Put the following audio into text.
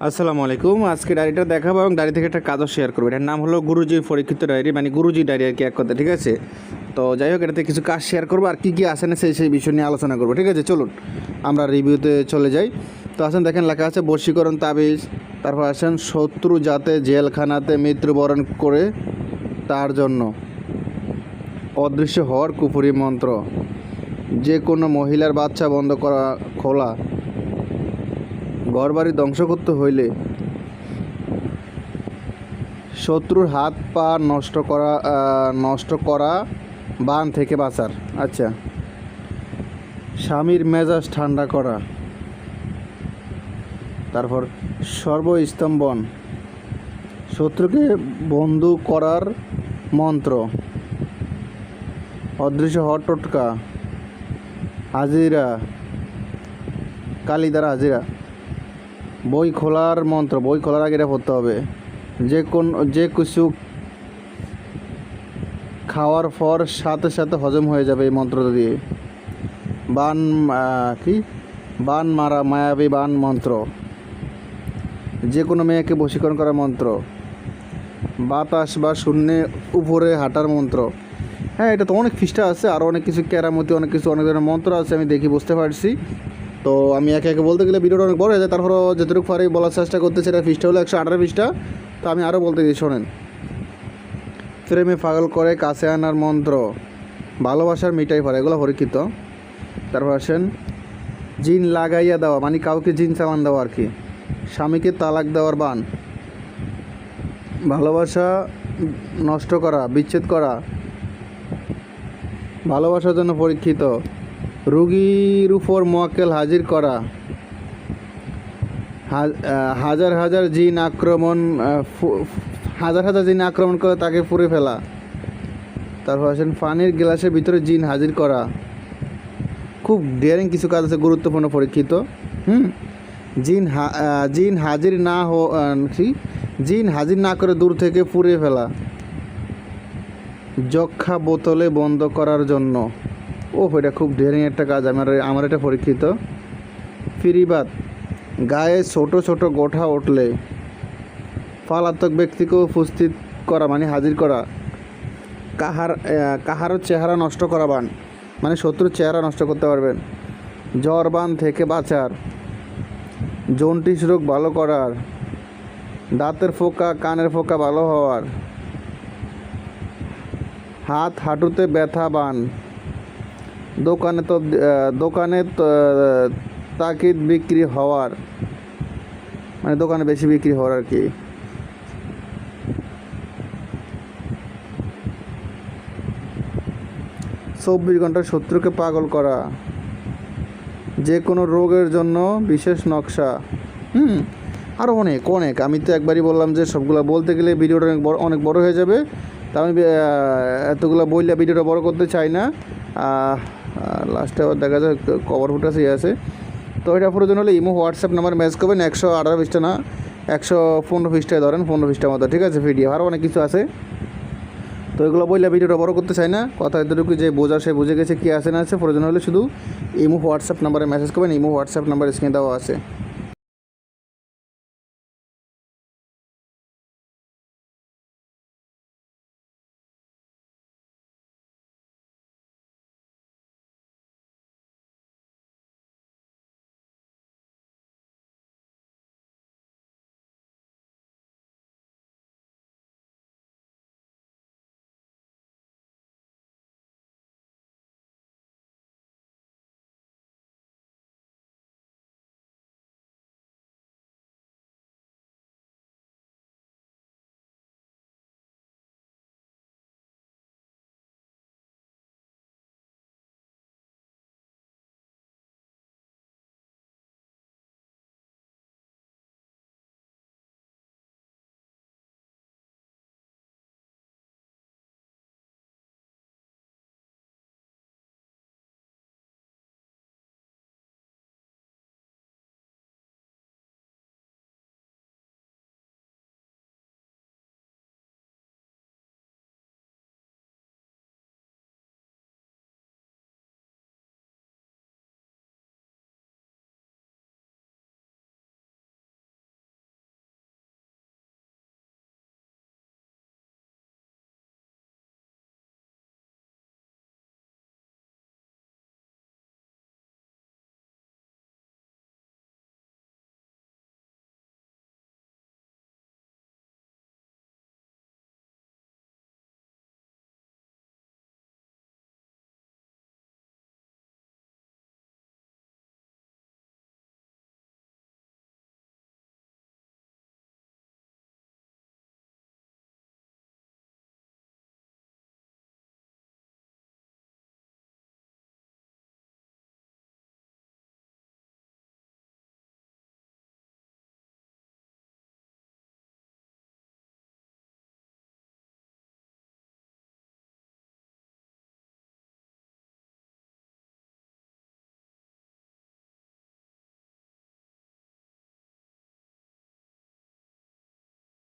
আসসালামু আলাইকুম। আজকে ডায়েরিটা দেখাবো এবং ডায়েরি থেকে একটা কাজও শেয়ার করব। এটার নাম হলো গুরুজির পরীক্ষিত ডায়েরি মানে গুরুজি ডায়েরি আর কি এক কথা ঠিক আছে? তো যাই হোক, এটাতে কিছু কাজ শেয়ার করব আর কী কী আসে না সেই সেই বিষয় নিয়ে আলোচনা করব, ঠিক আছে? চলুন, আমরা রিভিউতে চলে যাই। তো আসেন, দেখেন, লেখা আছে, বশীকরণ তাবিজ, তারপর আসেন, শত্রু যাতে জেলখানাতে মৃত্যুবরণ করে তার জন্য। অদৃশ্য হওয়ার কুপুরি মন্ত্র, যে কোনো মহিলার বাচ্চা বন্ধ করা খোলা। ঘরবাড়ি ধ্বংস করতে হইলে শত্রুর হাত পা নষ্ট করা নষ্ট করা বান থেকে বাঁচার। আচ্ছা। স্বামীর মেজাজ ঠান্ডা করা। তারপর সর্বস্তম্ভন। শত্রুকে বন্ধু করার মন্ত্র। অদৃশ্য হট টোটকা। হাজিরা। কালিদার হাজিরা। বই খোলার মন্ত্র, বই খোলার আগে এটা পড়তে হবে। যে কোন, যে কিছু খাওয়ার পর সাথে সাথে হজম হয়ে যাবে এই মন্ত্রটা দিয়ে। বান কি? বান মারা, মায়াবী বান মন্ত্র। যে কোনো মেয়েকে বশীকরণ করার মন্ত্র। বাতাস বা শূন্যে উপরে হাঁটার মন্ত্র। হ্যাঁ এটা তো অনেক খ্রিস্টা আছে আরও অনেক কিছু কেরামতি, অনেক কিছু অনেক ধরনের মন্ত্র আছে, আমি দেখি বুঝতে পারছি। তো আমি একে একে বলতে গেলে ভিডিওটা অনেক বড় হয়ে যায়। তারপরও যতটুকু পারি বলার চেষ্টা করতে এটা পৃষ্ঠা হলো একশো আঠারো পৃষ্ঠা তো আমি আরও বলতে গেছি, শোনেন। প্রেমে পাগল করে কাছে আনার মন্ত্র, ভালোবাসার মিটাই পড়ে এগুলো পরীক্ষিত। তারপর আসেন, জিন লাগাইয়া দেওয়া মানে কাউকে জিন চালান দেওয়া আর কি। স্বামীকে তালাক দেওয়ার বান। ভালোবাসা নষ্ট করা, বিচ্ছেদ করা। ভালোবাসার জন্য পরীক্ষিত। রুগীর উপর মোয়াক্কেল হাজির করা। হাজার হাজার জিন আক্রমণ হাজার হাজার জিন আক্রমণ করে তাকে পুড়ে ফেলা। তারপর আসেন পানির গ্লাসের ভিতরে জিন হাজির করা। খুব ডেয়ারিং কিছু কাজ আছে, গুরুত্বপূর্ণ পরীক্ষিত। হুম? জিন জিন হাজির না হো জিন হাজির না করে দূর থেকে পুড়িয়ে ফেলা। যক্ষা বোতলে বন্ধ করার জন্য। ও এটা খুব ডেয়ারিং একটা কাজ। আমার আমার এটা পরীক্ষিত। ফিরিবাদ গায়ে ছোট ছোট গোঠা উঠলে পালাতক ব্যক্তিকে উপস্থিত করা মানে হাজির করা, কাহার কাহারও চেহারা নষ্ট করা বান মানে শত্রুর চেহারা নষ্ট করতে পারবেন। জ্বর বান থেকে বাঁচার জন্টিস রোগ ভালো করার, দাঁতের ফোকা, কানের ফোকা ভালো হওয়ার, হাত হাঁটুতে ব্যথা বান দোকানে তো দোকানে তাকিদ বিক্রি হওয়ার মানে দোকানে বেশি বিক্রি হওয়ার আর কি। চব্বিশ ঘণ্টা শত্রুকে পাগল করা, যে কোনো রোগের জন্য বিশেষ নকশা। হুম আরও অনেক অনেক। আমি তো একবারই বললাম যে সবগুলো বলতে গেলে ভিডিওটা অনেক বড় অনেক বড় হয়ে যাবে। তা আমি এতগুলো বললে ভিডিওটা বড় করতে চাই না। লাস্টে আবার দেখা যায় কভার ফুটাছে ইয়ে আছে। তো এটা প্রয়োজন হলে ইমো, হোয়াটসঅ্যাপ নাম্বার ম্যাচ করবেন একশো আঠারো পিসটা না, একশো পনেরো পিসটায় ধরেন, পনেরো পিসটার মতো, ঠিক আছে ভিডিও আরও অনেক কিছু আছে। তো এগুলো বললে ভিডিওটা বড় করতে চাই না, কথা এতটুকু যে বোঝা সে বুঝে গেছে কী আছে না আছে প্রয়োজন হলে শুধু ইমো, হোয়াটসঅ্যাপ নাম্বারে মেসেজ করবেন, ইমো, হোয়াটসঅ্যাপ নাম্বার স্ক্রিনে দেওয়া আছে।